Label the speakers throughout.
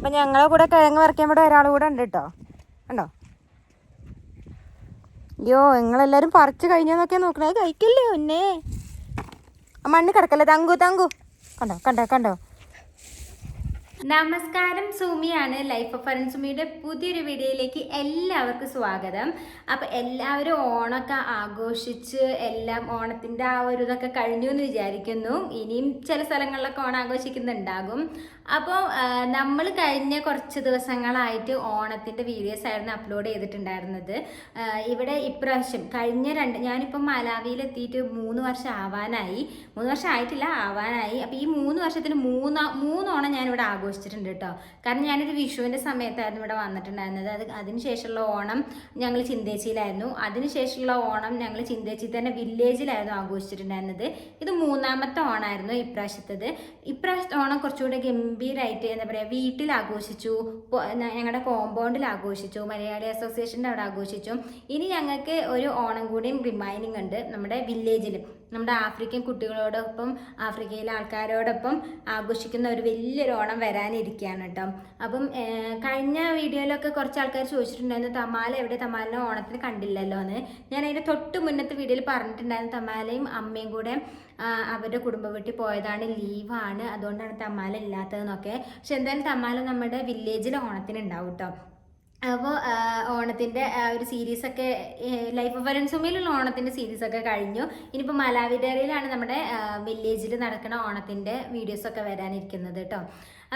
Speaker 1: അപ്പം ഞങ്ങളെ കൂടെ കിഴങ്ങ് പറിക്കാൻ ഇവിടെ ഒരാൾ കൂടെ ഉണ്ട് കേട്ടോ ഉണ്ടോ അയ്യോ നിങ്ങളെല്ലാരും പറിച്ചു കഴിഞ്ഞോന്നൊക്കെ നോക്കണേ. കഴിക്കില്ലേ ഒന്നേ മണ്ണ് കിടക്കല്ലേ? തങ്കു തങ്കു. കണ്ടോ കണ്ടോ കണ്ടോ? നമസ്കാരം സുമിയാണ്. ലൈഫ് ഓഫ് ഫറൻ സുമിയുടെ പുതിയൊരു വീഡിയോയിലേക്ക് എല്ലാവർക്കും സ്വാഗതം. അപ്പോൾ എല്ലാവരും ഓണമൊക്കെ ആഘോഷിച്ച് എല്ലാം ഓണത്തിന്റെ ആ ഒരു ഇതൊക്കെ കഴിഞ്ഞു എന്ന് വിചാരിക്കുന്നു. ഇനിയും ചില സ്ഥലങ്ങളിലൊക്കെ ഓണം ആഘോഷിക്കുന്നുണ്ടാകും. അപ്പോൾ നമ്മൾ കഴിഞ്ഞ കുറച്ച് ദിവസങ്ങളായിട്ട് ഓണത്തിന്റെ വീഡിയോസ് ആയിരുന്നു അപ്ലോഡ് ചെയ്തിട്ടുണ്ടായിരുന്നത്. ഇവിടെ ഇപ്രാവശ്യം കഴിഞ്ഞ രണ്ട് ഞാനിപ്പം മലാവിയിലെത്തിയിട്ട് മൂന്ന് വർഷം ആവാനായി. മൂന്ന് വർഷം ആയിട്ടില്ല ആവാനായി. അപ്പോൾ ഈ മൂന്ന് വർഷത്തിന് മൂന്ന് മൂന്നോണം ഞാനിവിടെ ആഘോഷിച്ചിട്ടുണ്ട് കേട്ടോ കാരണം ഞാനൊരു വിഷുവിന്റെ സമയത്തായിരുന്നു ഇവിടെ വന്നിട്ടുണ്ടായിരുന്നത്. അത് അതിനുശേഷമുള്ള ഓണം ഞങ്ങൾ ചിന്തേച്ചിയിലായിരുന്നു. അതിനുശേഷമുള്ള ഓണം ഞങ്ങൾ ചിന്തേച്ചി തന്നെ വില്ലേജിലായിരുന്നു ആഘോഷിച്ചിട്ടുണ്ടായിരുന്നത്. ഇത് മൂന്നാമത്തെ ഓണമായിരുന്നു ഇപ്രാവശ്യത്തത്. ഇപ്രാവശ്യത്തെ ഓണം കുറച്ചുകൂടെ ഗംഭീരമായിട്ട് എന്താ പറയുക വീട്ടിൽ ആഘോഷിച്ചു ഞങ്ങളുടെ കോമ്പൗണ്ടിൽ ആഘോഷിച്ചു മലയാളി അസോസിയേഷന്റെ അവിടെ ആഘോഷിച്ചു. ഇനി ഞങ്ങൾക്ക് ഒരു ഓണം കൂടിയും റിമൈനിങ് ഉണ്ട് നമ്മുടെ വില്ലേജിൽ നമ്മുടെ ആഫ്രിക്കൻ കുട്ടികളോടൊപ്പം ആഫ്രിക്കയിലെ ആൾക്കാരോടൊപ്പം ആഘോഷിക്കുന്ന ഒരു വലിയൊരു ഓണം വരാനിരിക്കുകയാണ് കേട്ടോ. അപ്പം കഴിഞ്ഞ വീഡിയോയിലൊക്കെ കുറച്ച് ആൾക്കാർ ചോദിച്ചിട്ടുണ്ടായിരുന്നു തമാല എവിടെ? തമാലിനെ ഓണത്തിന് കണ്ടില്ലല്ലോ എന്ന് ഞാൻ അതിന്റെ തൊട്ട് മുന്നത്തെ വീഡിയോയിൽ പറഞ്ഞിട്ടുണ്ടായിരുന്നു തമാലയും അമ്മയും കൂടെ അവരുടെ കുടുംബ വീട്ടിൽ പോയതാണ് ലീവാണ് അതുകൊണ്ടാണ് തമാല ഇല്ലാത്തതെന്നൊക്കെ. പക്ഷെ എന്തായാലും തമാല നമ്മുടെ വില്ലേജിലെ ഓണത്തിന് ഉണ്ടാവും കേട്ടോ. അപ്പോൾ ഓണത്തിന്റെ ഒരു സീരീസൊക്കെ ലൈഫ് ഓഫ് വരൻസുമയിലുള്ള ഓണത്തിന്റെ സീരീസൊക്കെ കഴിഞ്ഞു. ഇനിയിപ്പോൾ മലാവിഡേറിയിലാണ് നമ്മുടെ വില്ലേജിൽ നടക്കുന്ന ഓണത്തിന്റെ വീഡിയോസൊക്കെ വരാനിരിക്കുന്നത് കേട്ടോ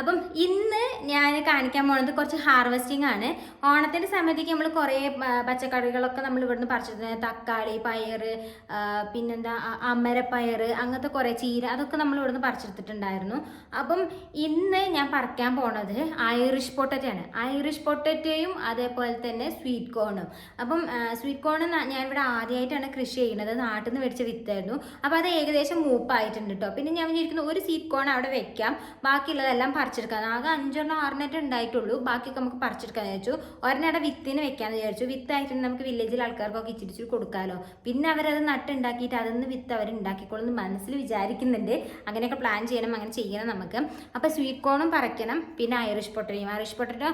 Speaker 1: അപ്പം ഇന്ന് ഞാൻ കാണിക്കാൻ പോണത് കുറച്ച് ഹാർവെസ്റ്റിംഗ് ആണ്. ഓണത്തിന്റെ സമയത്തേക്ക് നമ്മൾ കുറേ പച്ചക്കറികളൊക്കെ നമ്മൾ ഇവിടുന്ന് പറിച്ചിട്ടുണ്ട് തക്കാളി പയർ പിന്നെന്താ അമരപ്പയർ അങ്ങനത്തെ കുറേ ചീര അതൊക്കെ നമ്മൾ ഇവിടുന്ന് പറിച്ചെടുത്തിട്ടുണ്ടായിരുന്നു. അപ്പം ഇന്ന് ഞാൻ പറിക്കാൻ പോണത് ഐറിഷ് പൊട്ടറ്റോ ആണ്. ഐറിഷ് പൊട്ടറ്റോയും അതേപോലെ തന്നെ സ്വീറ്റ് കോണും അപ്പം സ്വീറ്റ് കോൺ ഞാൻ ഇവിടെ ആദ്യമായിട്ടാണ് കൃഷി ചെയ്യുന്നത്. നാട്ടിൽ നിന്ന് മേടിച്ച വിത്തായിരുന്നു. അപ്പം അത് ഏകദേശം മൂപ്പായിട്ടുണ്ട് കേട്ടോ പിന്നെ ഞാൻ വിചാരിക്കുന്നു ഒരു സ്വീറ്റ് കോൺ അവിടെ വെക്കാം. ബാക്കിയുള്ളതെല്ലാം പറിച്ചെടുക്കാം ആകെ അഞ്ചെണ്ണം ആറിനെട്ട് ഉണ്ടായിട്ടുള്ളൂ. ബാക്കിയൊക്കെ നമുക്ക് പറിച്ചെടുക്കാന്ന് വിചാരിച്ചു. ഒരെണ്ണയുടെ വിത്തിന് വെക്കാമെന്ന് വിചാരിച്ചു. വിത്തായിട്ട് നമുക്ക് വില്ലേജിൽ ആൾക്കാർക്കൊക്കെ ഇച്ചിരിച്ച് ഇച്ചിരി കൊടുക്കാമല്ലോ പിന്നെ അവരത് നട്ടുണ്ടാക്കിയിട്ട് അതിൽ നിന്ന് വിത്ത് അവർ ഉണ്ടാക്കിക്കോളും എന്ന് മനസ്സിൽ വിചാരിക്കുന്നുണ്ട്. അങ്ങനെയൊക്കെ പ്ലാൻ ചെയ്യണം അങ്ങനെ ചെയ്യണം നമുക്ക്. അപ്പോൾ സ്വീറ്റ് കോണും പറിക്കണം. പിന്നെ ഐറിഷ് പൊട്ടറിയും ഐറിഷ് പൊട്ടറ്റോ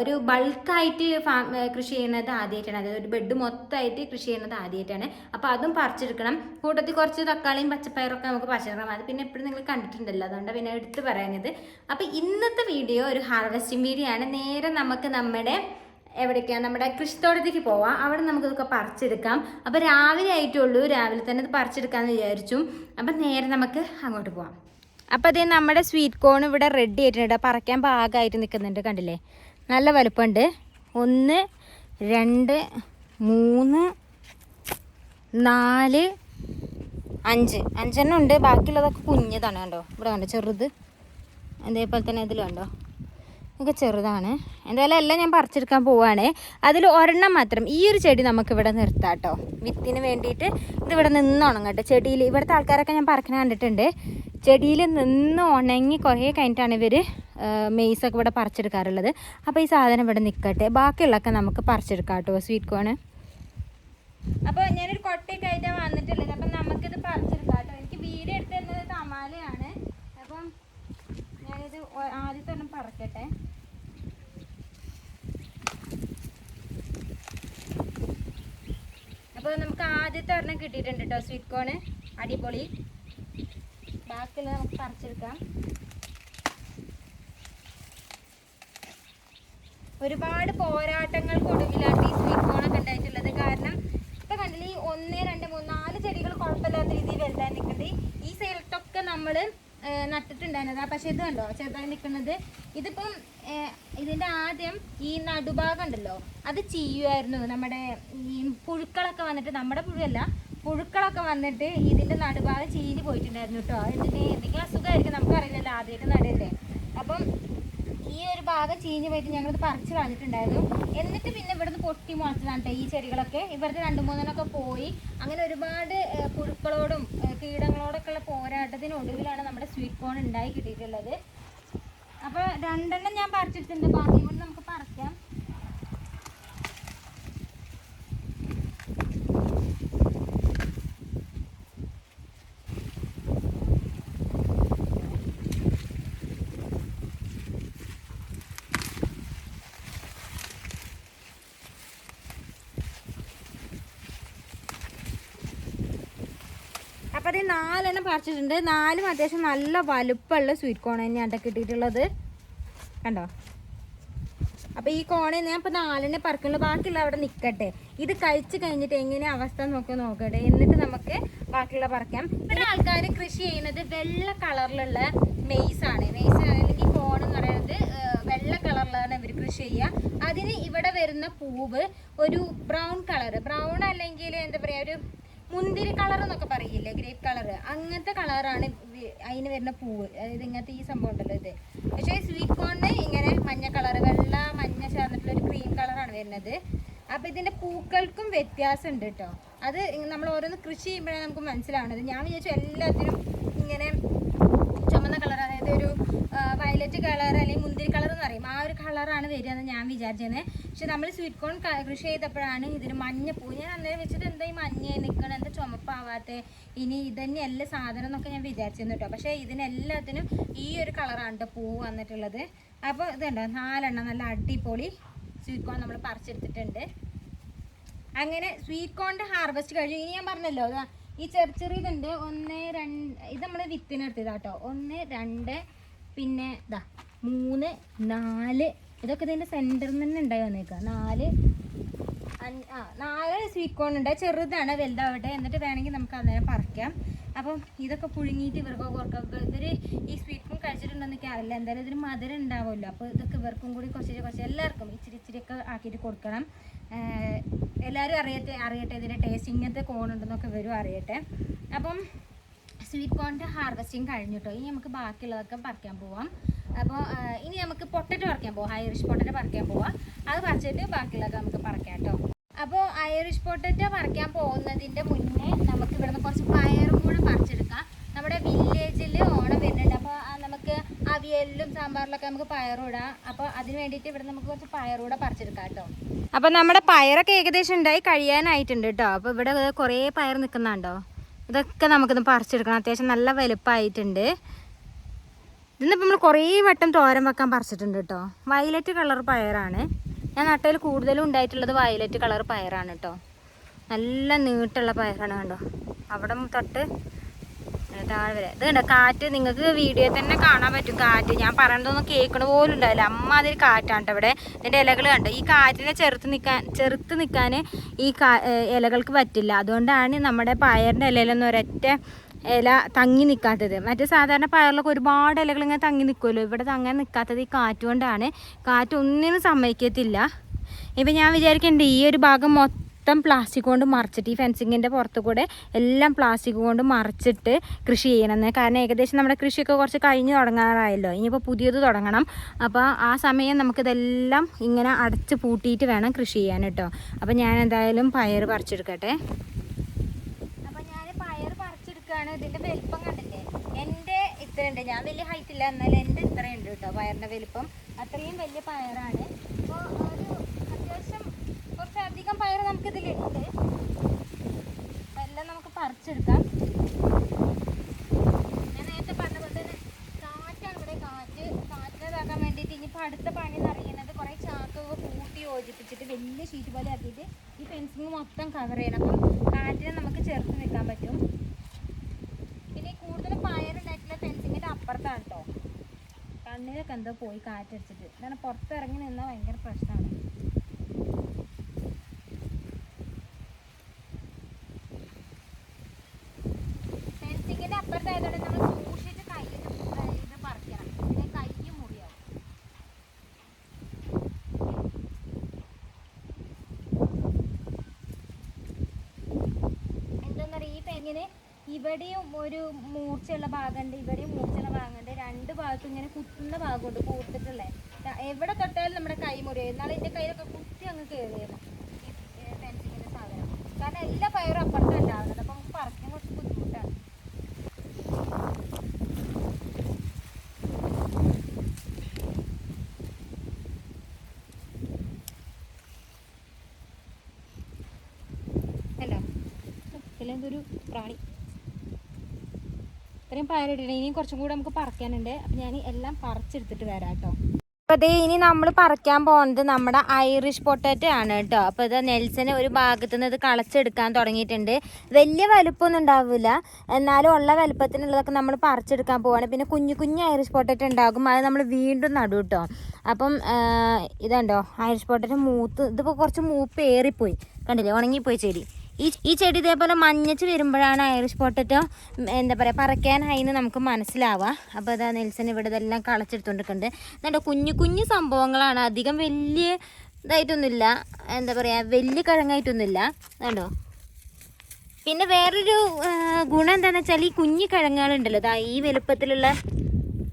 Speaker 1: ഒരു ബൾക്കായിട്ട് ഫാം കൃഷി ചെയ്യുന്നത് ആദ്യമായിട്ടാണ് അതായത് ഒരു ബെഡ് മൊത്തമായിട്ട് കൃഷി ചെയ്യുന്നത് ആദ്യമായിട്ടാണ് അപ്പോൾ അതും പറിച്ചെടുക്കണം. കൂട്ടത്തിൽ കുറച്ച് തക്കാളിയും പച്ചപ്പയറൊക്കെ നമുക്ക് പറിച്ചെടുക്കണം അത് പിന്നെ എപ്പോഴും നിങ്ങൾ കണ്ടിട്ടുണ്ടല്ലോ. അതുകൊണ്ട് പിന്നെ എടുത്ത് പറയുന്നത് അപ്പോൾ ഇന്നത്തെ വീഡിയോ ഒരു ഹാർവെസ്റ്റിംഗ് വീഡിയോ ആണ്. നേരെ നമുക്ക് നമ്മുടെ എവിടേക്കാണ് നമ്മുടെ കൃഷിത്തോട്ടത്തേക്ക് പോവാം. അവിടെ നമുക്ക് ഇതൊക്കെ പറിച്ചെടുക്കാം. അപ്പോൾ രാവിലെ ആയിട്ടുള്ളൂ. രാവിലെ തന്നെ ഇത് പറിച്ചെടുക്കാമെന്ന് വിചാരിച്ചു. അപ്പം നേരെ നമുക്ക് അങ്ങോട്ട് പോവാം. അപ്പോൾ അതേ നമ്മുടെ സ്വീറ്റ് കോൺ ഇവിടെ റെഡി ആയിട്ടുണ്ട്. പറിക്കാൻ പാകമായിട്ട് നിൽക്കുന്നുണ്ട് കണ്ടില്ലേ? നല്ല വലുപ്പമുണ്ട്. ഒന്ന് രണ്ട് മൂന്ന് നാല് അഞ്ച്. അഞ്ചെണ്ണം ഉണ്ട്. ബാക്കിയുള്ളതൊക്കെ കുഞ്ഞതാണ് കണ്ടോ? ഇവിടെ കണ്ടോ? ചെറുത്. അതേപോലെ തന്നെ ഇതിലും ഇതിലുണ്ടോ ഇതൊക്കെ ചെറുതാണ്. എന്തായാലും എല്ലാം ഞാൻ പറിച്ചെടുക്കാൻ പോവാണ്. അതിൽ ഒരെണ്ണം മാത്രം ഈ ഒരു ചെടി നമുക്ക് ഇവിടെ നിർത്താം കേട്ടോ വിത്തിന് വേണ്ടിയിട്ട് ഇവിടെ നിന്ന് ഉണങ്ങട്ടെ. ചെടിയിൽ ഇവിടുത്തെ ആൾക്കാരൊക്കെ ഞാൻ പറക്കണ കണ്ടിട്ടുണ്ട്. ചെടിയിൽ നിന്ന് ഉണങ്ങി കുറേ കഴിഞ്ഞിട്ടാണ് ഇവർ മെയ്സൊക്കെ ഇവിടെ പറിച്ചെടുക്കാറുള്ളത്. അപ്പോൾ ഈ സാധനം ഇവിടെ നിൽക്കട്ടെ ബാക്കിയുള്ളതൊക്കെ നമുക്ക് പറിച്ചെടുക്കാം കേട്ടോ സ്വീറ്റ് കോണ് അപ്പോൾ ഞാനൊരു കൊട്ടയൊക്കെ ആയിട്ടാണ് വന്നിട്ടുള്ളത്. അപ്പം നമുക്കിത് പറിച്ചെടുക്കാം കേട്ടോ എനിക്ക് വീഡിയോ എടുത്ത് തന്നത് തമാലയാണ് അപ്പം ഞാനിത് ഒ- ആദ്യത്തെ ഒന്നും പറക്കട്ടെ. അപ്പോൾ നമുക്ക് ആദ്യത്തെ ഒരെണ്ണം കിട്ടിയിട്ടുണ്ട് കേട്ടോ സ്വീറ്റ് കോണ് അടിപൊളി. ബാക്കിയുള്ള നമുക്ക് പറിച്ചെടുക്കാം. ഒരുപാട് പോരാട്ടങ്ങൾക്കൊടുവിലാണ് ഈ സ്വീറ്റ് കോണൊക്കെ ഉണ്ടായിട്ടുള്ളത്. കാരണം ഇപ്പൊ കണ്ടില്ല ഈ ഒന്ന് രണ്ട് മൂന്ന് നാല് ചെടികൾ കുഴപ്പമില്ലാത്ത രീതിയിൽ വലുതായി നിൽക്കുന്നത് ഈ സൈഡിലൊക്കെ നമ്മൾ നട്ടിട്ടുണ്ടായിരുന്നത്. പക്ഷെ ഇത് കണ്ടോ? ചെറുതായി നിൽക്കുന്നത്. ഇതിപ്പം ഇതിന്റെ ആദ്യം ഈ നടുഭാഗം ഉണ്ടല്ലോ അത് ചെയ്യുമായിരുന്നു നമ്മുടെ ഈ പുഴുക്കളൊക്കെ വന്നിട്ട് നമ്മുടെ പുഴുവല്ല പുഴുക്കളൊക്കെ വന്നിട്ട് ഇതിന്റെ നടുഭാഗം ചീഞ്ഞ് പോയിട്ടുണ്ടായിരുന്നു കേട്ടോ. ഇതിന് എന്തെങ്കിലും അസുഖമായിരിക്കും നമുക്കറിയില്ലല്ലോ ആദ്യമായിട്ട് നടയല്ലേ അപ്പം ഈ ഒരു ഭാഗം ചീഞ്ഞ് പോയിട്ട് ഞങ്ങളിത് പറിച്ച് കളഞ്ഞിട്ടുണ്ടായിരുന്നു. എന്നിട്ട് പിന്നെ ഇവിടുന്ന് പൊട്ടി മുളച്ചതാണ് ഈ ചെടികളൊക്കെ. ഇവിടുത്തെ രണ്ട് മൂന്നെണ്ണമൊക്കെ പോയി. അങ്ങനെ ഒരുപാട് പുഴുക്കളോടും കീടങ്ങളോടൊക്കെ ഉള്ള പോരാട്ടത്തിനൊടുവിലാണ് നമ്മുടെ സ്വീറ്റ് കോൺ ഉണ്ടായി കിട്ടിയിട്ടുള്ളത്. അപ്പോൾ രണ്ടെണ്ണം ഞാൻ പറിച്ചിട്ടുണ്ട്. ബാക്കി കൊണ്ട് നമുക്ക് പറിക്കാം അപ്പൊ അത് നാലെണ്ണം പറിച്ചിട്ടുണ്ട്. നാലും അത്യാവശ്യം നല്ല വലുപ്പമുള്ള സ്വീറ്റ് കോൺ തന്നെയാണ് കിട്ടിയിട്ടുള്ളത്. കണ്ടോ? അപ്പൊ ഈ കോണെ ഞാൻ ഇപ്പൊ നാലെണ്ണെ പറക്കുള്ളൂ ബാക്കിയുള്ള അവിടെ നിക്കട്ടെ. ഇത് കഴിച്ചു കഴിഞ്ഞിട്ട് എങ്ങനെ അവസ്ഥ നോക്കി നോക്കട്ടെ. എന്നിട്ട് നമുക്ക് ബാക്കിയുള്ള പറക്കാം. ഇവിടെ ആൾക്കാർ കൃഷി ചെയ്യുന്നത് വെള്ള കളറിലുള്ള ആണ്. മെയ്സ് അല്ലെങ്കിൽ കോൺ എന്ന് പറയുന്നത് വെള്ള കളറിലാണ് ഇവർ കൃഷി ചെയ്യുക. അതിന് ഇവിടെ വരുന്ന പൂവ് ഒരു ബ്രൗൺ കളർ ബ്രൗൺ അല്ലെങ്കിൽ എന്താ പറയാ ഒരു മുന്തിരി കളർ എന്നൊക്കെ പറയില്ലേ? ഗ്രേപ്പ് കളർ അങ്ങനത്തെ കളറാണ് അതിന് വരുന്ന പൂവ്. അതായത് ഇങ്ങനത്തെ ഈ സംഭവം ഉണ്ടല്ലോ ഇത്. പക്ഷേ സ്വീറ്റ് കോണിന് ഇങ്ങനെ മഞ്ഞ കളർ വെള്ള മഞ്ഞ ചേർന്നിട്ടുള്ള ഒരു ക്രീം കളറാണ് വരുന്നത്. അപ്പൊ ഇതിന്റെ പൂക്കൾക്കും വ്യത്യാസം ഉണ്ട് കേട്ടോ അത് നമ്മൾ ഓരോന്ന് കൃഷി ചെയ്യുമ്പോഴാണ് നമുക്ക് മനസ്സിലാവുന്നത്. ഞാൻ വിചാരിച്ചു എല്ലാത്തിനും ഇങ്ങനെ ഒരു വയലറ്റ് കളർ അല്ലെങ്കിൽ മുന്തിരി കളർ എന്ന് പറയും. ആ ഒരു കളറാണ് വരിക എന്ന് ഞാൻ വിചാരിച്ചത് പക്ഷെ നമ്മൾ സ്വീറ്റ് കോൺ കൃഷി ചെയ്തപ്പോഴാണ് ഇതിന് പൂ. ഞാൻ അന്നേരം വെച്ചിട്ട് എന്താ ഈ മഞ്ഞ നിൽക്കണം എന്താ ചുമപ്പാവാത്തെ? ഇനി ഇതന്നെയല്ല സാധനം എന്നൊക്കെ ഞാൻ വിചാരിച്ചിരുന്നു കേട്ടോ. പക്ഷേ ഇതിനെല്ലാത്തിനും ഈ ഒരു കളറാണ് കേട്ടോ പൂ വന്നിട്ടുള്ളത്. അപ്പോൾ ഇതുണ്ടോ? നാലെണ്ണം നല്ല അടിപൊളി സ്വീറ്റ് കോൺ നമ്മൾ പറിച്ചെടുത്തിട്ടുണ്ട്. അങ്ങനെ സ്വീറ്റ് കോണിന്റെ ഹാർവെസ്റ്റ് കഴിഞ്ഞു. ഇനി ഞാൻ പറഞ്ഞല്ലോ ഈ ചെറിയ ചെറിയതുണ്ട് ഒന്ന് രണ്ട് ഇത് നമ്മൾ വിത്തിന് എടുത്തതാ കേട്ടോ ഒന്ന് രണ്ട് പിന്നെ ഇതാ മൂന്ന് നാല്. ഇതൊക്കെ ഇതിന്റെ സെന്ററിൽ നിന്ന് ഉണ്ടായി വന്നേക്കുക നാല് ആ നാല് സ്വീറ്റ് കോൺ ഉണ്ട്. ചെറുതാണ് വലുതാവട്ടെ. എന്നിട്ട് വേണമെങ്കിൽ നമുക്ക് അന്നേരം പറിക്കാം. അപ്പം ഇതൊക്കെ പുഴുങ്ങിയിട്ട് ഇവർക്ക് കുറക്കൊക്കെ ഇവർ ഈ സ്വീറ്റ് കോൺ കഴിച്ചിട്ടുണ്ടെന്ന് അറിയില്ല. എന്തായാലും ഇതിന് മധുരം ഉണ്ടാവുമല്ലോ. അപ്പോൾ ഇതൊക്കെ ഇവർക്കും കൂടി കുറച്ച് കുറച്ച് എല്ലാവർക്കും ഇച്ചിരി ഇച്ചിരിയൊക്കെ ആക്കിയിട്ട് കൊടുക്കണം. എല്ലാവരും അറിയട്ടെ അറിയട്ടെ ഇതിന്റെ ടേസ്റ്റ് ഇങ്ങനത്തെ കോൺ ഉണ്ടെന്നൊക്കെ വരും അറിയട്ടെ. അപ്പം സ്വീറ്റ് കോണിന്റെ ഹാർവെസ്റ്റിങ് കഴിഞ്ഞിട്ടോ? ഇനി നമുക്ക് ബാക്കിയുള്ളതൊക്കെ പറിക്കാൻ പോവാം. അപ്പോൾ ഇനി നമുക്ക് പൊട്ടറ്റോ പറിക്കാൻ പോവാം. ഐറിഷ് പൊട്ടറ്റോ പറിക്കാൻ പോവാം. അത് പറിച്ചിട്ട് ബാക്കിയുള്ളതൊക്കെ നമുക്ക് പറിക്കാം കേട്ടോ അപ്പോൾ ഐറിഷ് പൊട്ടറ്റോ പറിക്കാൻ പോകുന്നതിന്റെ മുന്നേ നമുക്ക് ഇവിടുന്ന് കുറച്ച് പയറും കൂടെ പറിച്ചെടുക്കാം. നമ്മുടെ വില്ലേജിൽ ഓണം വരുന്നുണ്ട് അപ്പോൾ നമുക്ക് അവിയലിലും സാമ്പാറിലൊക്കെ നമുക്ക് പയറൂടാം അപ്പോൾ അതിന് വേണ്ടിയിട്ട് ഇവിടെ നമുക്ക് കുറച്ച് പയറൂടെ പറിച്ചെടുക്കാം കേട്ടോ. അപ്പോൾ നമ്മുടെ പയറൊക്കെ ഏകദേശം ഉണ്ടായി കഴിയാനായിട്ടുണ്ട് കേട്ടോ. അപ്പോൾ ഇവിടെ കുറേ പയർ നിൽക്കുന്നുണ്ടോ? ഇതൊക്കെ നമുക്കിന്ന് പറിച്ചെടുക്കണം. അത്യാവശ്യം നല്ല വലുപ്പമായിട്ടുണ്ട്. ഇതിന്നിപ്പോൾ നമ്മൾ കുറേ വട്ടം തോരൻ വെക്കാൻ പറിച്ചിട്ടുണ്ട് കേട്ടോ. വയലറ്റ് കളർ പയറാണ്. ഞാൻ നട്ടയിൽ കൂടുതലും ഉണ്ടായിട്ടുള്ളത് വയലറ്റ് കളർ പയറാണ് കേട്ടോ. നല്ല നീട്ടുള്ള പയറാണ് കണ്ടോ. അവിടെ തൊട്ട് താഴെ വരെ ഇത് കണ്ടോ? കാറ്റ് നിങ്ങൾക്ക് വീഡിയോ തന്നെ കാണാൻ പറ്റും കാറ്റ്. ഞാൻ പറയണതൊന്നും കേൾക്കണ പോലും ഉണ്ടാവില്ല. അമ്മ അതിൽ കാറ്റാണ് ഇവിടെ. ഇതിന്റെ ഇലകൾ കണ്ടോ? ഈ കാറ്റിനെ ചെറുത്ത് നിൽക്കാൻ ചെറുത്ത് നിൽക്കാൻ ഈ ഇലകൾക്ക് പറ്റില്ല. അതുകൊണ്ടാണ് നമ്മുടെ പയറിന്റെ ഇലയിലൊന്നും ഒരൊറ്റ ഇല തങ്ങി നിൽക്കാത്തത് മറ്റേ സാധാരണ പയറിലൊക്കെ ഒരുപാട് ഇലകൾ ഇങ്ങനെ തങ്ങി നിൽക്കുമല്ലോ ഇവിടെ തങ്ങാൻ നിൽക്കാത്തത് ഈ കാറ്റ് കൊണ്ടാണ്. കാറ്റ് ഒന്നിനും സമ്മതിക്കത്തില്ല. ഇപ്പം ഞാൻ വിചാരിക്കുന്നുണ്ട് ഈ ഒരു ഭാഗം മൊത്തം പ്ലാസ്റ്റിക് കൊണ്ട് മറിച്ചിട്ട് ഈ ഫെൻസിങ്ങിന്റെ പുറത്ത് കൂടെ എല്ലാം പ്ലാസ്റ്റിക് കൊണ്ട് മറിച്ചിട്ട് കൃഷി ചെയ്യണമെന്ന് കാരണം ഏകദേശം നമ്മുടെ കൃഷിയൊക്കെ കുറച്ച് കഴിഞ്ഞ് തുടങ്ങാറായല്ലോ. ഇനിയിപ്പോൾ പുതിയത് തുടങ്ങണം. അപ്പോൾ ആ സമയം നമുക്കിതെല്ലാം ഇങ്ങനെ അടച്ച് പൂട്ടിയിട്ട് വേണം കൃഷി ചെയ്യാൻ കേട്ടോ. അപ്പോൾ ഞാൻ എന്തായാലും പയർ പറിച്ചെടുക്കട്ടെ. അപ്പോൾ ഞാൻ പയർ പറിച്ചെടുക്കുകയാണ് ഇതിന്റെ വലിപ്പം കണ്ടില്ലേ? എന്റെ ഇത്രയുണ്ട്. ഞാൻ വലിയ ഹൈറ്റ് ഇല്ല. എന്നാലും എന്റെ ഇത്രയുണ്ട് കേട്ടോ പയറിന്റെ വലിപ്പം. അത്രയും വലിയ പയറാണ്. അപ്പോൾ കുറച്ചധികം പയർ നമുക്ക് ഇതിലുണ്ട് എല്ലാം നമുക്ക് പറിച്ചെടുക്കാം. ഞാൻ നേരത്തെ പറഞ്ഞ പോലെ തന്നെ കാറ്റാണ് ഇവിടെ കാറ്റ് കാറ്റിനതാക്കാൻ വേണ്ടിയിട്ട് ഇനിയിപ്പോൾ അടുത്ത പണി എന്ന് അറിയുന്നത് കുറേ ചാക്കൊക്കെ കൂട്ടി യോജിപ്പിച്ചിട്ട് വലിയ ഷീറ്റ് പോലെ ആക്കിയിട്ട് ഈ ഫെൻസിങ് മൊത്തം കവർ ചെയ്യണം. അപ്പം കാറ്റിനെ നമുക്ക് ചേർത്ത് നിൽക്കാൻ പറ്റും. പിന്നെ കൂടുതൽ പയറുണ്ടായിട്ടുള്ള ഫെൻസിങ്ങിന്റെ അപ്പുറത്താണ് കേട്ടോ. കണ്ണിലൊക്കെ എന്തോ പോയി കാറ്റടിച്ചിട്ട്. കാരണം പുറത്തിറങ്ങി നിന്നാൽ ഭയങ്കര പ്രശ്നമാണ് ഫെൻസിങ്ങിന്റെ അപ്പുറത്തായതുകൊണ്ട് നമ്മൾ സൂക്ഷിച്ച് കയ്യിൽ ഇത് പറിക്കണം പിന്നെ കൈ മുറിയാവും എന്താന്നറിയ ഈ തെങ്ങിന് ഇവിടെയും ഒരു മൂർച്ചയുള്ള ഭാഗമുണ്ട് ഇവിടെയും മൂർച്ചയുള്ള ഭാഗമുണ്ട്. രണ്ട് ഭാഗത്തും ഇങ്ങനെ കുത്തുന്ന ഭാഗമുണ്ട് കൂർത്തിട്ടുള്ളേ ദാ എവിടെ തൊട്ടാലും നമ്മുടെ കൈ മുറിയും. എന്നാലും എന്റെ കയ്യിലൊക്കെ കുത്തി അങ്ങ് കയറിയത് ഫെൻസിങ്ങിന്റെ സാധനം. കാരണം എല്ലാ പയറും അപ്പുറത്തും ഉണ്ടാവുന്നത് അപ്പം നമുക്ക് പറിക്കാൻ കുറച്ച് ബുദ്ധിമുട്ടാണ്. ഹലോ ഇതൊരു ഇത്രയും പയറിട്ടിട്ട് ഇനിയും കുറച്ചും കൂടെ നമുക്ക് പറിക്കാനുണ്ട്. അപ്പം ഞാൻ എല്ലാം പറിച്ചെടുത്തിട്ട് വരാം കേട്ടോ. അപ്പോൾ അതേ ഇനി നമ്മൾ പറിക്കാൻ പോകുന്നത് നമ്മുടെ ഐറിഷ് പൊട്ടാറ്റോ ആണ് കേട്ടോ. അപ്പോൾ ഇത് നെൽസന് ഒരു ഭാഗത്ത് നിന്ന് ഇത് കളച്ചെടുക്കാൻ തുടങ്ങിയിട്ടുണ്ട്. വലിയ വലുപ്പമൊന്നും ഉണ്ടാവില്ല. എന്നാലും ഉള്ള വലുപ്പത്തിനുള്ളതൊക്കെ നമ്മൾ പറിച്ചെടുക്കാൻ പോവാണ്. പിന്നെ കുഞ്ഞു കുഞ്ഞു ഐറിഷ് പൊട്ടാറ്റോ ഉണ്ടാകും. അത് നമ്മൾ വീണ്ടും നടും കേട്ടോ. അപ്പം ഇതുണ്ടോ? ഐറിഷ് പൊട്ടാറ്റോ മൂത്ത് ഇതിപ്പോൾ കുറച്ച് മൂപ്പ് ഏറിപ്പോയി. കണ്ടില്ലേ? ഉണങ്ങിപ്പോയി ചെടി. ഈ ഈ ചെടി ഇതേപോലെ മഞ്ഞച്ച് വരുമ്പോഴാണ് ഐറിഷ് പൊട്ടറ്റോ എന്താ പറയുക പറക്കാനായിന്ന് നമുക്ക് മനസ്സിലാവുക. അപ്പോൾ അതാ നെൽസൺ ഇവിടെ ഇതെല്ലാം കളച്ചെടുത്തോണ്ടിരിക്കുന്നുണ്ട്. എന്നിട്ട് കുഞ്ഞു കുഞ്ഞു സംഭവങ്ങളാണ്. അധികം വലിയ ഇതായിട്ടൊന്നുമില്ല. എന്താ പറയുക വലിയ കിഴങ്ങായിട്ടൊന്നുമില്ല. കണ്ടോ? പിന്നെ വേറൊരു ഗുണം എന്താണെന്ന് വെച്ചാൽ ഈ കുഞ്ഞു കിഴങ്ങുകളുണ്ടല്ലോ. ദാ ഈ വലുപ്പത്തിലുള്ള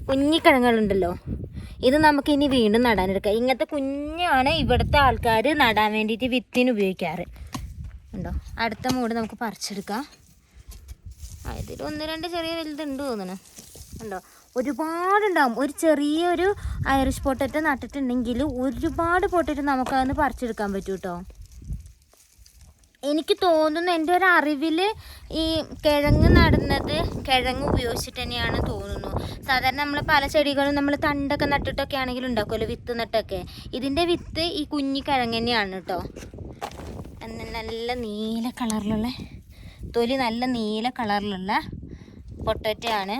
Speaker 1: കുഞ്ഞു കിഴങ്ങുകളുണ്ടല്ലോ. ഇത് നമുക്ക് ഇനി വീണ്ടും നടാനെടുക്കാം. ഇങ്ങനത്തെ കുഞ്ഞാണ് ഇവിടുത്തെ ആൾക്കാർ നടാൻ വേണ്ടിയിട്ട് വിത്തിന് ഉപയോഗിക്കാറ്. ഉണ്ടോ? അടുത്ത മൂട് നമുക്ക് പറിച്ചെടുക്കാം. അതിൽ ഒന്ന് രണ്ട് ചെറിയ വലുതുണ്ട് തോന്നുന്നു. ഉണ്ടോ? ഒരുപാടുണ്ടാവും. ഒരു ചെറിയൊരു ഐറിഷ് പൊട്ടറ്റോ നട്ടിട്ടുണ്ടെങ്കിൽ ഒരുപാട് പൊട്ടറ്റോ നമുക്കതൊന്ന് പറിച്ചെടുക്കാൻ പറ്റും കേട്ടോ എനിക്ക് തോന്നുന്നു എന്റെ ഒരു അറിവിൽ ഈ കിഴങ്ങ് നടുന്നത് കിഴങ്ങ് ഉപയോഗിച്ചിട്ട് തന്നെയാണ് തോന്നുന്നു. സാധാരണ നമ്മൾ പല ചെടികളും നമ്മൾ തണ്ടൊക്കെ നട്ടിട്ടൊക്കെ ആണെങ്കിലും ഉണ്ടാക്കുമല്ലോ വിത്ത് നട്ടൊക്കെ. ഇതിന്റെ വിത്ത് ഈ കുഞ്ഞി കിഴങ്ങ് തന്നെയാണ് കേട്ടോ നല്ല നീല കളറിലുള്ള തൊലി നല്ല നീല കളറിലുള്ള പൊട്ടറ്റയാണ്.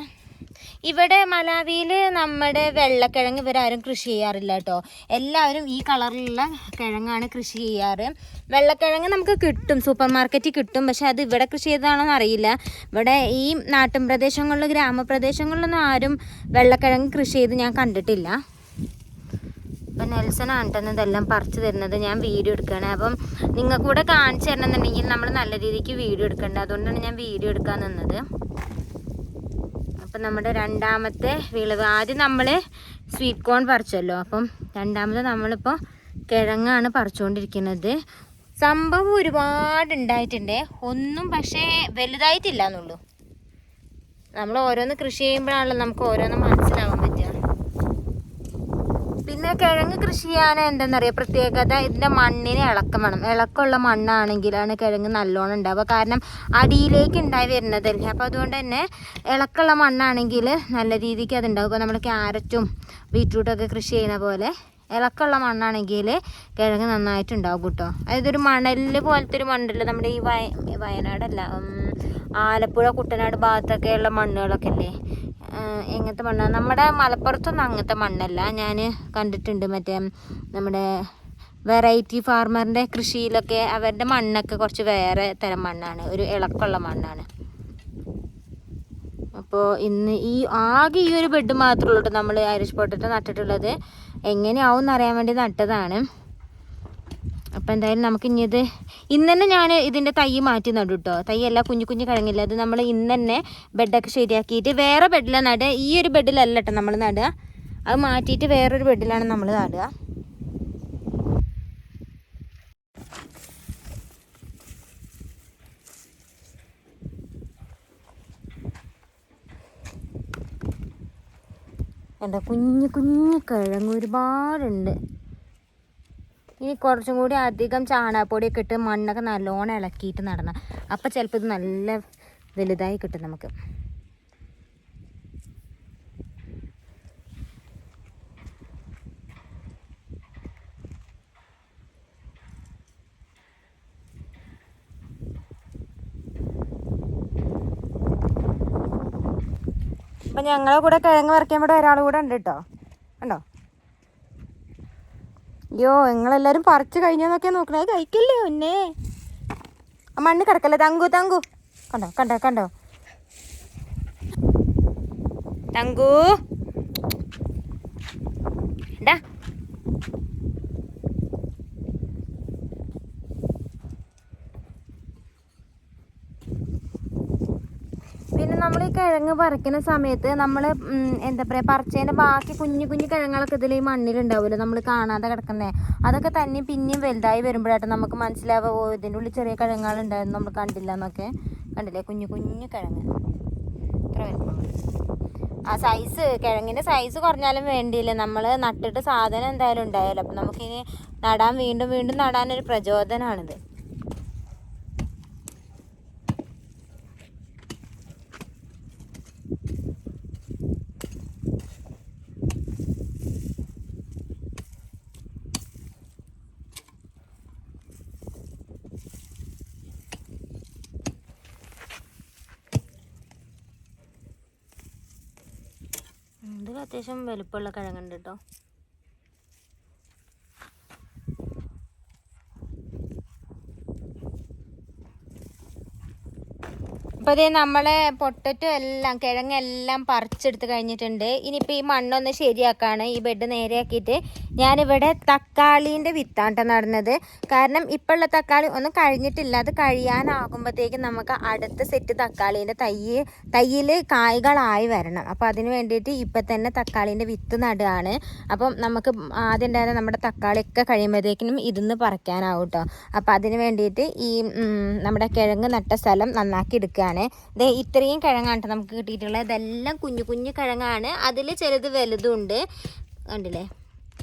Speaker 1: ഇവിടെ മലാവിയിൽ നമ്മുടെ വെള്ളക്കിഴങ്ങ് ഇവരാരും കൃഷി ചെയ്യാറില്ല കേട്ടോ. എല്ലാവരും ഈ കളറിലുള്ള കിഴങ്ങാണ് കൃഷി ചെയ്യാറ്. വെള്ളക്കിഴങ്ങ് നമുക്ക് കിട്ടും സൂപ്പർ മാർക്കറ്റിൽ കിട്ടും പക്ഷെ അത് ഇവിടെ കൃഷി ചെയ്തതാണോന്ന് അറിയില്ല. ഇവിടെ ഈ നാട്ടിൻ പ്രദേശങ്ങളിൽ ഗ്രാമപ്രദേശങ്ങളിലൊന്നും ആരും വെള്ളക്കിഴങ്ങ് കൃഷി ചെയ്ത് ഞാൻ കണ്ടിട്ടില്ല. കേട്ടോ ഇതെല്ലാം പറിച്ചു തരുന്നത് ഞാൻ വീഡിയോ എടുക്കുകയാണ്. അപ്പം നിങ്ങൾക്ക് കൂടെ കാണിച്ചു തരണമെന്നുണ്ടെങ്കിൽ നമ്മൾ നല്ല രീതിക്ക് വീഡിയോ എടുക്കേണ്ടത് അതുകൊണ്ടാണ് ഞാൻ വീഡിയോ എടുക്കാൻ നിന്നത്. അപ്പം നമ്മുടെ രണ്ടാമത്തെ വിളവ് ആദ്യം നമ്മൾ സ്വീറ്റ് കോൺ പറിച്ചല്ലോ. അപ്പം രണ്ടാമത് നമ്മളിപ്പോൾ കിഴങ്ങാണ് പറിച്ചുകൊണ്ടിരിക്കുന്നത്. സംഭവം ഒരുപാട് ഉണ്ടായിട്ടുണ്ട് ഒന്നും പക്ഷേ വലുതായിട്ടില്ല എന്നുള്ളൂ. നമ്മൾ ഓരോന്ന് കൃഷി ചെയ്യുമ്പോഴാണല്ലോ നമുക്ക് ഓരോന്ന് മനസ്സിലാവാൻ പറ്റുക കിഴങ്ങ് കൃഷി ചെയ്യാൻ എന്താണെന്നറിയാം പ്രത്യേകത ഇതിന്റെ മണ്ണിനെ ഇളക്കം വേണം. ഇളക്കമുള്ള മണ്ണാണെങ്കിലാണ് കിഴങ്ങ് നല്ലോണം ഉണ്ടാവുക. കാരണം അടിയിലേക്ക് ഉണ്ടായി വരുന്നതല്ലേ? അപ്പോൾ അതുകൊണ്ട് തന്നെ ഇളക്കമുള്ള മണ്ണാണെങ്കിൽ നല്ല രീതിക്ക് അതുണ്ടാവും. ഇപ്പോൾ നമ്മൾ ക്യാരറ്റും ബീറ്റ്റൂട്ടൊക്കെ കൃഷി ചെയ്യുന്ന പോലെ ഇളക്കമുള്ള മണ്ണാണെങ്കിൽ കിഴങ്ങ് നന്നായിട്ട് ഉണ്ടാവും കേട്ടോ. അതായത് ഒരു മണൽ പോലത്തെ ഒരു മണ്ണല്ല? നമ്മുടെ ഈ വയ വയനാടല്ല ആലപ്പുഴ കുട്ടനാട് ഭാഗത്തൊക്കെയുള്ള മണ്ണുകളൊക്കെ ആഹ് എങ്ങനത്തെ മണ്ണാണ് നമ്മുടെ മലപ്പുറത്തൊന്നും അങ്ങനത്തെ മണ്ണല്ല. ഞാൻ കണ്ടിട്ടുണ്ട് മറ്റേ നമ്മുടെ വെറൈറ്റി ഫാർമറിന്റെ കൃഷിയിലൊക്കെ അവരുടെ മണ്ണൊക്കെ കുറച്ച് വേറെ തരം മണ്ണാണ്. ഒരു ഇളക്കുള്ള മണ്ണാണ്. അപ്പോൾ ഇന്ന് ഈ ആകെ ഈ ഒരു ബെഡ് മാത്രമേ ഉള്ളൂ നമ്മൾ ഐറിഷ് പൊട്ടറ്റോ നട്ടിട്ടുള്ളത്. എങ്ങനെയാവും എന്നറിയാൻ വേണ്ടി നട്ടതാണ്. അപ്പോൾ എന്തായാലും നമുക്ക് ഇനി ഇന്ന് തന്നെ ഞാൻ ഇതിന്റെ തൈ മാറ്റി നടും കേട്ടോ തൈ കുഞ്ഞു കുഞ്ഞു കിഴങ്ങില്ല അത് നമ്മൾ ഇന്ന് തന്നെ ബെഡൊക്കെ ശരിയാക്കിയിട്ട് വേറെ ബെഡിലാണ് നടുക. ഈ ഒരു ബെഡിലല്ല കേട്ടോ നമ്മൾ നടുക. അത് മാറ്റിയിട്ട് വേറൊരു ബെഡിലാണ് നമ്മൾ നടുക. എന്താ കുഞ്ഞു കുഞ്ഞു കിഴങ്ങ് ഒരുപാടുണ്ട്. ഇനി കുറച്ചും കൂടി അധികം ചാണകപ്പൊടിയൊക്കെ ഇട്ട് മണ്ണൊക്കെ നല്ലോണം ഇളക്കിയിട്ട് നടണം അപ്പം ചിലപ്പോൾ ഇത് നല്ല വലുതായി കിട്ടും നമുക്ക്. അപ്പം ഞങ്ങളെ കൂടെ കിഴങ്ങ് വരയ്ക്കാൻ ഇവിടെ ഒരാൾ കൂടെ ഉണ്ട് കേട്ടോ. അയ്യോ നിങ്ങളെല്ലാരും പറിച്ചു കഴിഞ്ഞോന്നൊക്കെ നോക്കണേ. കഴിക്കല്ലേ ഒന്നേ മണ്ണ് കിടക്കല്ലേ? തങ്കു തങ്കു. കണ്ടോ കണ്ടോ കണ്ടോ? തങ്കു എന്താ പിന്നെ നമ്മൾ ഈ കിഴങ്ങ് പറിക്കുന്ന സമയത്ത് നമ്മൾ എന്താ പറയുക പറിച്ചതിന്റെ ബാക്കി കുഞ്ഞു കുഞ്ഞു കിഴങ്ങുകളൊക്കെ ഇതിൽ ഈ മണ്ണിലുണ്ടാവുമല്ലോ നമ്മൾ കാണാതെ കിടക്കുന്നത് അതൊക്കെ തന്നെ പിന്നെയും വലുതായി വരുമ്പോഴായിട്ട് നമുക്ക് മനസ്സിലാവുക ഓ ഇതിന്റെ ഉള്ളിൽ ചെറിയ കിഴങ്ങുകളുണ്ടായിരുന്നു നമ്മൾ കണ്ടില്ല എന്നൊക്കെ കണ്ടില്ലേ? കുഞ്ഞു കുഞ്ഞു കിഴങ്ങ്. ഇത്ര ആ സൈസ് കിഴങ്ങിന്റെ സൈസ് കുറഞ്ഞാലും വേണ്ടിയില്ല. നമ്മൾ നട്ടിട്ട് സാധനം എന്തായാലും ഉണ്ടായാലും. അപ്പം നമുക്കിനി നടാൻ വീണ്ടും വീണ്ടും നടാനൊരു പ്രചോദനമാണിത് ഇതിൽ അത്യാവശ്യം വലുപ്പമുള്ള കിഴങ്ങുണ്ട് കേട്ടോ അപ്പോൾ ഇതേ നമ്മളെ പൊട്ടറ്റോ എല്ലാം കിഴങ്ങെല്ലാം പറിച്ചെടുത്ത് കഴിഞ്ഞിട്ടുണ്ട്. ഇനിയിപ്പോൾ ഈ മണ്ണൊന്ന് ശരിയാക്കാണ്. ഈ ബെഡ് നേരെയാക്കിയിട്ട് ഞാനിവിടെ തക്കാളീന്റെ വിത്താണ്ട നടന്നത്. കാരണം ഇപ്പോഴുള്ള തക്കാളി ഒന്നും കഴിഞ്ഞിട്ടില്ല. അത് കഴിയാനാകുമ്പോഴത്തേക്കും നമുക്ക് അടുത്ത സെറ്റ് തക്കാളീന്റെ തൈ തയ്യിൽ കായ്കളായി വരണം. അപ്പോൾ അതിന് വേണ്ടിയിട്ട് ഇപ്പം തന്നെ തക്കാളീന്റെ വിത്ത് നടുകയാണ്. അപ്പം നമുക്ക് ആദ്യം ഉണ്ടായിരുന്ന നമ്മുടെ തക്കാളിയൊക്കെ കഴിയുമ്പോഴത്തേക്കിനും ഇതിന്ന് പറിക്കാനാവും കേട്ടോ അപ്പോൾ അതിന് വേണ്ടിയിട്ട് ഈ നമ്മുടെ കിഴങ്ങ് നട്ട സ്ഥലം നന്നാക്കി എടുക്കുകയാണ്. ദേ ഇത്രയും കിഴങ്ങാണ് നമുക്ക് കിട്ടിയിട്ടുള്ളത്. ഇതെല്ലാം കുഞ്ഞു കുഞ്ഞു കിഴങ്ങാണ്. അതിൽ ചിലത് വലുതുണ്ട്. കണ്ടില്ലേ?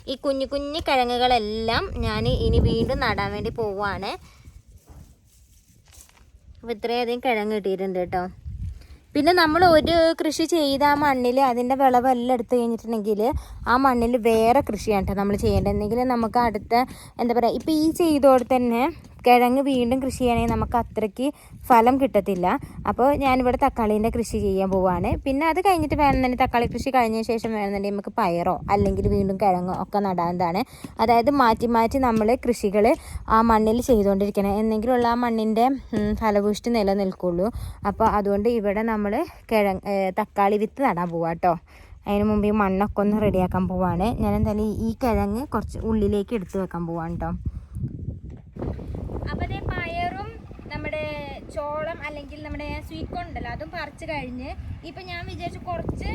Speaker 1: ഈ കുഞ്ഞു കുഞ്ഞു കിഴങ്ങുകളെല്ലാം ഞാൻ ഇനി വീണ്ടും നടാൻ വേണ്ടി പോവുകയാണ് അപ്പോൾ ഇത്രയധികം കിഴങ്ങ് കിട്ടിയിട്ടുണ്ട് കേട്ടോ പിന്നെ നമ്മൾ ഒരു കൃഷി ചെയ്ത ആ മണ്ണിൽ അതിന്റെ വിളവെല്ലാം എടുത്തു കഴിഞ്ഞിട്ടുണ്ടെങ്കിൽ ആ മണ്ണിൽ വേറെ കൃഷിയാണ് കേട്ടോ നമ്മൾ ചെയ്യേണ്ടത്. എന്തെങ്കിലും നമുക്ക് അടുത്ത എന്താ പറയുക ഇപ്പോൾ ഈ ചെയ്തോടെ തന്നെ കിഴങ്ങ് വീണ്ടും കൃഷി ചെയ്യണമെങ്കിൽ നമുക്ക് അത്രയ്ക്ക് ഫലം കിട്ടത്തില്ല. അപ്പോൾ ഞാനിവിടെ തക്കാളീന്റെ കൃഷി ചെയ്യാൻ പോവാണ്. പിന്നെ അത് കഴിഞ്ഞിട്ട് വേണമെന്നുണ്ടെങ്കിൽ തക്കാളി കൃഷി കഴിഞ്ഞ ശേഷം വേണമെന്നുണ്ടെങ്കിൽ നമുക്ക് പയറോ അല്ലെങ്കിൽ വീണ്ടും കിഴങ്ങോ ഒക്കെ നടാവുന്നതാണ്. അതായത് മാറ്റി മാറ്റി നമ്മൾ കൃഷികൾ ആ മണ്ണിൽ ചെയ്തുകൊണ്ടിരിക്കണം. എന്നെങ്കിലുള്ള ആ മണ്ണിന്റെ ഫലഭൂഷ്ടി നിലനിൽക്കുള്ളൂ. അപ്പോൾ അതുകൊണ്ട് ഇവിടെ നമ്മൾ കിഴങ്ങ് തക്കാളി വിത്ത് നടാൻ പോവാം കേട്ടോ അതിന് മുമ്പ് ഈ മണ്ണൊക്കെ ഒന്ന് റെഡിയാക്കാൻ പോവാണ്. ഞാൻ എന്തായാലും ഈ കിഴങ്ങ് കുറച്ച് ഉള്ളിലേക്ക് എടുത്തു വെക്കാൻ പോവാണ് കേട്ടോ അപ്പോൾ അതേ പയറും നമ്മുടെ ചോളം അല്ലെങ്കിൽ നമ്മുടെ സ്വീറ്റ് കോൺ ഉണ്ടല്ലോ അതും പറിച്ച് കഴിഞ്ഞ് ഇപ്പം ഞാൻ വിചാരിച്ചു കുറച്ച്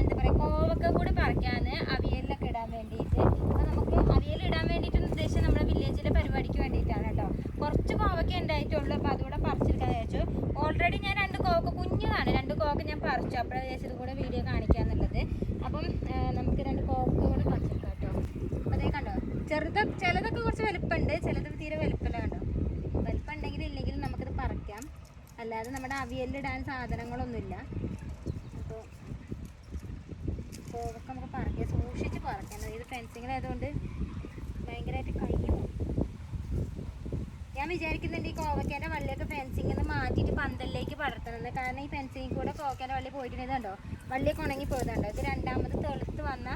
Speaker 1: എന്താ പറയുക കോവക്ക കൂടി പറിക്കാന്ന് അവിയലിലൊക്കെ ഇടാൻ വേണ്ടിയിട്ട്. അപ്പോൾ നമുക്ക് അവിയൽ ഇടാൻ വേണ്ടിയിട്ട് ഉദ്ദേശിച്ചത് നമ്മുടെ വില്ലേജിലെ പരിപാടിക്ക് വേണ്ടിയിട്ടാണ് കേട്ടോ. കുറച്ച് കോവക്ക ഉണ്ടായിട്ടുള്ളൂ അപ്പോൾ അതുകൂടെ പറിച്ചെടുക്കാൻ വിചാരിച്ചു. ഓൾറെഡി ഞാൻ രണ്ട് കോവക്ക കുഞ്ഞതാണ് രണ്ട് കോവക്ക ഞാൻ പറിച്ചു. അപ്പോൾ വിചാരിച്ചത് കൂടെ വീഡിയോ കാണിക്കാന്നുള്ളത്. അപ്പം നമുക്ക് രണ്ട് കോവക്ക കൂടെ പറിച്ചെടുക്കാം കേട്ടോ. അതേ കണ്ടോ ചെറുത് ചിലതൊക്കെ കുറച്ച് വലുപ്പമുണ്ട് ചിലത് തീരെ വലുപ്പം നമ്മുടെ അവിയലിടാൻ സാധനങ്ങളൊന്നുമില്ല. അപ്പോൾ കോവക്ക നമുക്ക് പറിക്കാം സൂക്ഷിച്ച് പറിക്കണം ഇത് ഫെൻസിങ്ങിലായതുകൊണ്ട് ഭയങ്കരമായിട്ട് കഴിയും. ഞാൻ വിചാരിക്കുന്നുണ്ട് ഈ കോവക്കേന്റെ വള്ളിയൊക്കെ ഫെൻസിങ്ങിൽ നിന്ന് മാറ്റിയിട്ട് പന്തലിലേക്ക് പടർത്തണമെന്ന് കാരണം ഈ ഫെൻസിങ്ങിൽ കൂടെ കോവക്കേന്റെ വള്ളി പോയിട്ടുണ്ടോ വള്ളിയൊക്കെ ഉണങ്ങി പോയതുണ്ടോ? ഇത് രണ്ടാമത് തെളുത്ത് വന്ന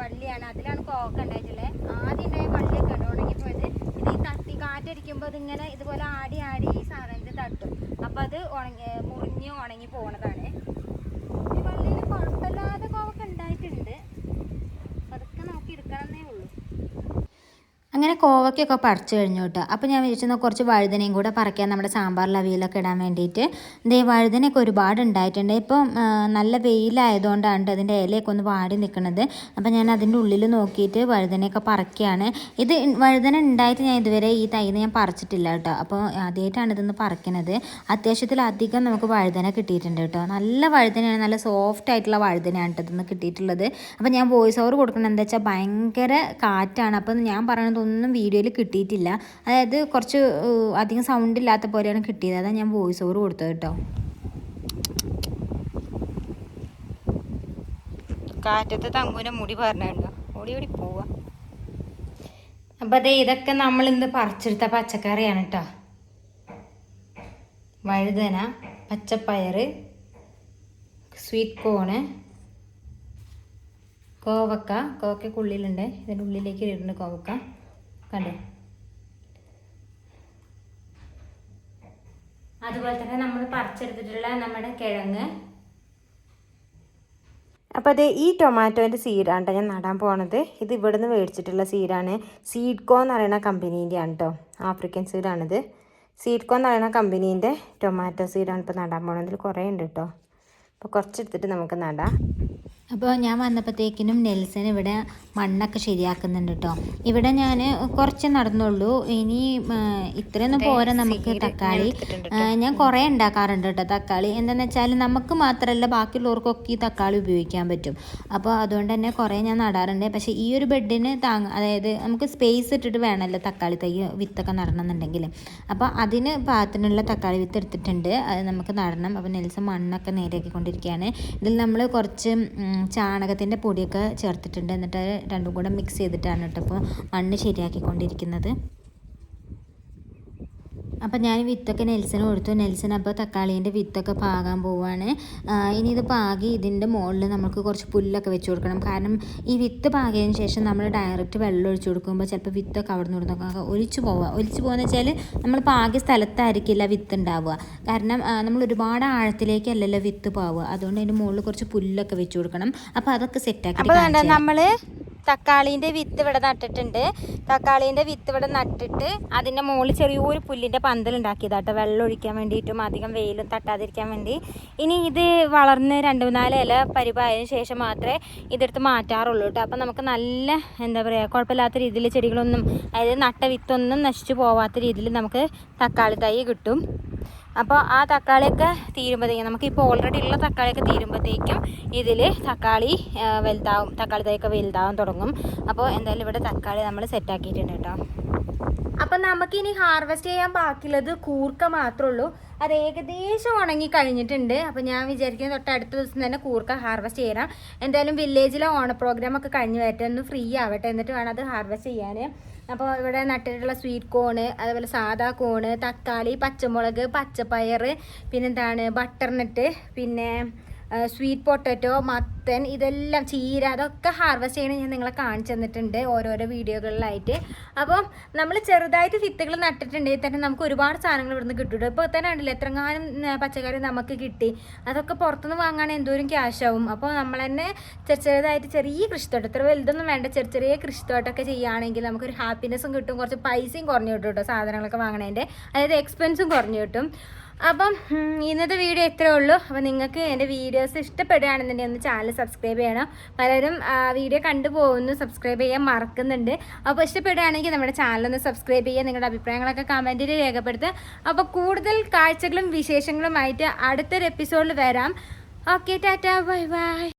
Speaker 1: വള്ളിയാണ്. അതിലാണ് കോവക്ക ഉണ്ടായിട്ടുള്ളത് ആദ്യം ഉണ്ടായ വള്ളിയൊക്കെ ഉണ്ട്? ഉണങ്ങിപ്പോയത്. ഇത് ഈ തട്ടി കാറ്റടിക്കുമ്പോൾ ഇതിങ്ങനെ ഇതുപോലെ ആടി ആടി അപ്പോൾ അത് ഉണങ്ങി മുറിഞ്ഞ് ഉണങ്ങി പോണതാണ് ഈ വള്ളിയിൽ കുഴപ്പമില്ലാതെ കോവക്ക ഉണ്ടായിട്ടുണ്ട് അതൊക്കെ നോക്കി എടുക്കണമെന്നേ ഉള്ളൂ അങ്ങനെ കോവയ്ക്കൊക്കെ പറിച്ചു കഴിഞ്ഞു കേട്ടോ. അപ്പോൾ ഞാൻ വിചാരിച്ചു കുറച്ച് വഴുതനയും കൂടെ പറിക്കാൻ നമ്മുടെ സാമ്പാറിൽ അവിയലൊക്കെ ഇടാൻ വേണ്ടിയിട്ട്. ദേ വഴുതനയൊക്കെ ഒരുപാട് ഉണ്ടായിട്ടുണ്ട്. ഇപ്പം നല്ല വെയിലായതുകൊണ്ടാണ് അതിന്റെ ഇലയൊക്കെ ഒന്ന് വാടി നിൽക്കുന്നത് അപ്പോൾ ഞാൻ അതിന്റെ ഉള്ളിൽ നോക്കിയിട്ട് വഴുതനയൊക്കെ പറിക്കുകയാണ്. ഇത് വഴുതന ഉണ്ടായിട്ട് ഞാൻ ഇതുവരെ ഈ തൈന്ന് ഞാൻ പറിച്ചിട്ടില്ല കേട്ടോ. അപ്പോൾ ആദ്യമായിട്ടാണ് ഇതൊന്ന് പറിക്കുന്നത് അത്യാവശ്യത്തിലധികം നമുക്ക് വഴുതന കിട്ടിയിട്ടുണ്ട് കേട്ടോ. നല്ല വഴുതനയാണ് നല്ല സോഫ്റ്റ് ആയിട്ടുള്ള വഴുതനയാണ് കേട്ടോ ഇതൊന്ന് കിട്ടിയിട്ടുള്ളത്. അപ്പോൾ ഞാൻ വോയിസ് ഓവർ കൊടുക്കുന്നത് എന്താ വെച്ചാൽ ഭയങ്കര കാറ്റാണ്. അപ്പോൾ ഞാൻ പറയണതൊന്നും വീഡിയോയിൽ കിട്ടിയിട്ടില്ല. അതായത് കുറച്ച് അധികം സൗണ്ട് ഇല്ലാത്ത പോലെയാണ് കിട്ടിയത്. അതാണ് ഞാൻ വോയിസ് ഓവർ കൊടുത്തത് കേട്ടോ. കാറ്റത്ത് തങ്കൂന്റെ മുടി പറഞ്ഞുണ്ടോ ഓടി ഓടി പോവാ. അപ്പം അതെ ഇതൊക്കെ നമ്മൾ ഇന്ന് പറിച്ചെടുത്ത പച്ചക്കറിയാണ് കേട്ടോ. വഴുതന പച്ചപ്പയർ സ്വീറ്റ് കോണ് കോവക്ക. കോവക്കക്കുള്ളിലുണ്ട് ഇതിന്റെ ഉള്ളിലേക്ക് ഇടുന്നുണ്ട് കോവക്ക. കണ്ടോ? അതുപോലെ തന്നെ നമ്മൾ പറിച്ചെടുത്തിട്ടുള്ള നമ്മുടെ കിഴങ്ങ്. അപ്പോൾ അത് ഈ ടൊമാറ്റോന്റെ സീഡാണ് ഞാൻ നടാൻ പോണത്. ഇത് ഇവിടുന്ന് മേടിച്ചിട്ടുള്ള സീഡാണ്. സീഡ്കോ എന്ന് പറയുന്ന കമ്പനീന്റെ ആണ് കേട്ടോ ആഫ്രിക്കൻ സീഡാണിത്. സീഡ്കോ എന്ന് പറയുന്ന കമ്പനീന്റെ ടൊമാറ്റോ സീഡാണ് ഇപ്പോൾ നടാൻ പോണത്. ഇതിൽ കുറേ ഉണ്ട് കേട്ടോ അപ്പോൾ കുറച്ചെടുത്തിട്ട് നമുക്ക് നടാം. അപ്പോൾ ഞാൻ വന്നപ്പോഴത്തേക്കിനും നെൽസൺ ഇവിടെ മണ്ണൊക്കെ ശരിയാക്കുന്നുണ്ട് കേട്ടോ ഇവിടെ ഞാൻ കുറച്ച് നടന്നുള്ളൂ. ഇനി ഇത്രയൊന്നും പോരാ നമുക്ക് തക്കാളി. ഞാൻ കുറേ ഉണ്ടാക്കാറുണ്ട് കേട്ടോ തക്കാളി. എന്താണെന്ന് വെച്ചാൽ നമുക്ക് മാത്രമല്ല ബാക്കിയുള്ളവർക്കൊക്കെ ഈ തക്കാളി ഉപയോഗിക്കാൻ പറ്റും. അപ്പോൾ അതുകൊണ്ട് തന്നെ കുറേ ഞാൻ നടാറുണ്ട്. പക്ഷേ ഈ ഒരു ബെഡിന് താങ്ങ അതായത് നമുക്ക് സ്പേസ് ഇട്ടിട്ട് വേണമല്ലോ തക്കാളി തൈ വിത്തൊക്കെ നടണമെന്നുണ്ടെങ്കിൽ അപ്പോൾ അതിന് പാകത്തിനുള്ള തക്കാളി വിത്ത് എടുത്തിട്ടുണ്ട്. അത് നമുക്ക് നടണം. അപ്പോൾ നെൽസൺ മണ്ണൊക്കെ നേരെയാക്കിക്കൊണ്ടിരിക്കുകയാണ്. ഇതിൽ നമ്മൾ കുറച്ച് ചാണകത്തിന്റെ പൊടിയൊക്കെ ചേർത്തിട്ടുണ്ട്. എന്നിട്ട് രണ്ടും കൂടെ മിക്സ് ചെയ്തിട്ടാണ് കേട്ടോ ഇപ്പോൾ മണ്ണ് ശരിയാക്കിക്കൊണ്ടിരിക്കുന്നത്. അപ്പം ഞാൻ വിത്തൊക്കെ നെൽസന് കൊടുത്തു. നെൽസൻ അപ്പോൾ തക്കാളീന്റെ വിത്തൊക്കെ പാകാൻ പോവുകയാണ് ഇനി ഇത് പാകി ഇതിന്റെ മുകളിൽ നമുക്ക് കുറച്ച് പുല്ലൊക്കെ വെച്ച് കൊടുക്കണം. കാരണം ഈ വിത്ത് പാകിയതിന് ശേഷം നമ്മൾ ഡയറക്റ്റ് വെള്ളം ഒഴിച്ചു കൊടുക്കുമ്പോൾ ചിലപ്പോൾ വിത്തൊക്കെ അവിടെ നിന്ന് കൊടുക്കാം ഒലിച്ചു പോവുക ഒലിച്ചു പോകുന്ന വെച്ചാൽ നമ്മൾ പാകി സ്ഥലത്തായിരിക്കില്ല വിത്ത് ഉണ്ടാവുക കാരണം നമ്മൾ ഒരുപാട് ആഴത്തിലേക്കല്ലല്ലോ വിത്ത് പാവുക. അതുകൊണ്ട് അതിന്റെ മുകളിൽ കുറച്ച് പുല്ലൊക്കെ വെച്ച് കൊടുക്കണം. അപ്പോൾ അതൊക്കെ സെറ്റാക്കി
Speaker 2: നമ്മൾ തക്കാളീന്റെ വിത്ത് ഇവിടെ നട്ടിട്ടുണ്ട്. തക്കാളീന്റെ വിത്ത് ഇവിടെ നട്ടിട്ട് അതിന്റെ മുകളിൽ ചെറിയൊരു പുല്ലിന്റെ പന്തൽ ഉണ്ടാക്കിയതാട്ടോ. വെള്ളം ഒഴിക്കാൻ വേണ്ടിയിട്ടും അധികം വെയിലും തട്ടാതിരിക്കാൻ വേണ്ടി. ഇനി ഇത് വളർന്ന് രണ്ട് മൂന്നാൽ ഇല പരിപായതിനു ശേഷം മാത്രമേ ഇതെടുത്ത് മാറ്റാറുള്ളൂ കേട്ടോ. അപ്പം നമുക്ക് നല്ല എന്താ പറയുക കുഴപ്പമില്ലാത്ത രീതിയിൽ ചെടികളൊന്നും അതായത് നട്ട വിത്തൊന്നും നശിച്ചു പോവാത്ത രീതിയിൽ നമുക്ക് തക്കാളി തൈ കിട്ടും. അപ്പോൾ ആ തക്കാളിയൊക്കെ തീരുമ്പോഴത്തേക്കും നമുക്കിപ്പോൾ ഓൾറെഡി ഉള്ള തക്കാളിയൊക്കെ തീരുമ്പോഴത്തേക്കും ഇതിൽ തക്കാളി വലുതാവും തക്കാളി തൈയൊക്കെ വലുതാവാൻ തുടങ്ങും. അപ്പോൾ എന്തായാലും ഇവിടെ തക്കാളി നമ്മൾ സെറ്റാക്കിയിട്ടുണ്ട് കേട്ടോ.
Speaker 1: അപ്പം നമുക്കിനി ഹാർവെസ്റ്റ് ചെയ്യാൻ ബാക്കിയുള്ളത് കൂർക്ക മാത്രമേ ഉള്ളൂ അത് ഏകദേശം ഉണങ്ങി കഴിഞ്ഞിട്ടുണ്ട്. അപ്പോൾ ഞാൻ വിചാരിക്കുന്നത് തൊട്ട് അടുത്ത ദിവസം തന്നെ കൂർക്ക ഹാർവെസ്റ്റ് ചെയ്യണം എന്തായാലും വില്ലേജിലെ ഓണ പ്രോഗ്രാം ഒക്കെ കഴിഞ്ഞ് വരട്ടെ. ഒന്ന് ഫ്രീ ആവട്ടെ. എന്നിട്ട് വേണം അത് ഹാർവെസ്റ്റ് ചെയ്യാൻ അപ്പോൾ ഇവിടെ നട്ടിട്ടുള്ള സ്വീറ്റ് കോണ് അതുപോലെ സാധാ കോണ് തക്കാളി പച്ചമുളക് പച്ചപ്പയർ പിന്നെന്താണ് ബട്ടർനട്ട് പിന്നെ സ്വീറ്റ് പൊട്ടറ്റോ മത്തൻ ഇതെല്ലാം ചീര അതൊക്കെ ഹാർവെസ്റ്റ് ചെയ്യണ ഞാൻ നിങ്ങളെ കാണിച്ചു തന്നിട്ടുണ്ട് ഓരോരോ വീഡിയോകളിലായിട്ട്. അപ്പം നമ്മൾ ചെറുതായിട്ട് വിത്തുകൾ നട്ടിട്ടുണ്ടെങ്കിൽ തന്നെ നമുക്ക് ഒരുപാട് സാധനങ്ങൾ ഇവിടുന്ന് കിട്ടുള്ളൂ ഇപ്പോൾ തന്നെ ഉണ്ടല്ലോ എത്രങ്ങാനും പച്ചക്കറി നമുക്ക് കിട്ടി. അതൊക്കെ പുറത്തുനിന്ന് വാങ്ങാൻ എന്തോരം ക്യാഷാവും അപ്പോൾ നമ്മൾ തന്നെ ചെറു ചെറുതായിട്ട് ചെറിയ കൃഷിത്തോട്ടം ഇത്ര വലുതൊന്നും വേണ്ട ചെറിയ ചെറിയ കൃഷിത്തോട്ടമൊക്കെ ചെയ്യുകയാണെങ്കിൽ നമുക്കൊരു ഹാപ്പിനെസ്സും കിട്ടും. കുറച്ച് പൈസയും കുറഞ്ഞു കിട്ടും കേട്ടോ സാധനങ്ങളൊക്കെ വാങ്ങണതിന്റെ അതായത് എക്സ്പെൻസും കുറഞ്ഞു കിട്ടും. അപ്പം ഇന്നത്തെ വീഡിയോ ഇത്രേ ഉള്ളൂ. അപ്പോൾ നിങ്ങൾക്ക് എന്റെ വീഡിയോസ് ഇഷ്ടപ്പെടുകയാണെന്നുണ്ടെങ്കിൽ ഒന്ന് ചാനൽ സബ്സ്ക്രൈബ് ചെയ്യണം. പലരും വീഡിയോ കണ്ടു പോകുന്നു സബ്സ്ക്രൈബ് ചെയ്യാൻ മറക്കുന്നുണ്ട്. അപ്പോൾ ഇഷ്ടപ്പെടുകയാണെങ്കിൽ നമ്മുടെ ചാനലൊന്ന് സബ്സ്ക്രൈബ് ചെയ്യുക നിങ്ങളുടെ അഭിപ്രായങ്ങളൊക്കെ കമന്റിൽ രേഖപ്പെടുത്തുക. അപ്പോൾ കൂടുതൽ കാഴ്ചകളും വിശേഷങ്ങളുമായിട്ട് അടുത്തൊരു എപ്പിസോഡിൽ വരാം. Okay tata. Bye bye.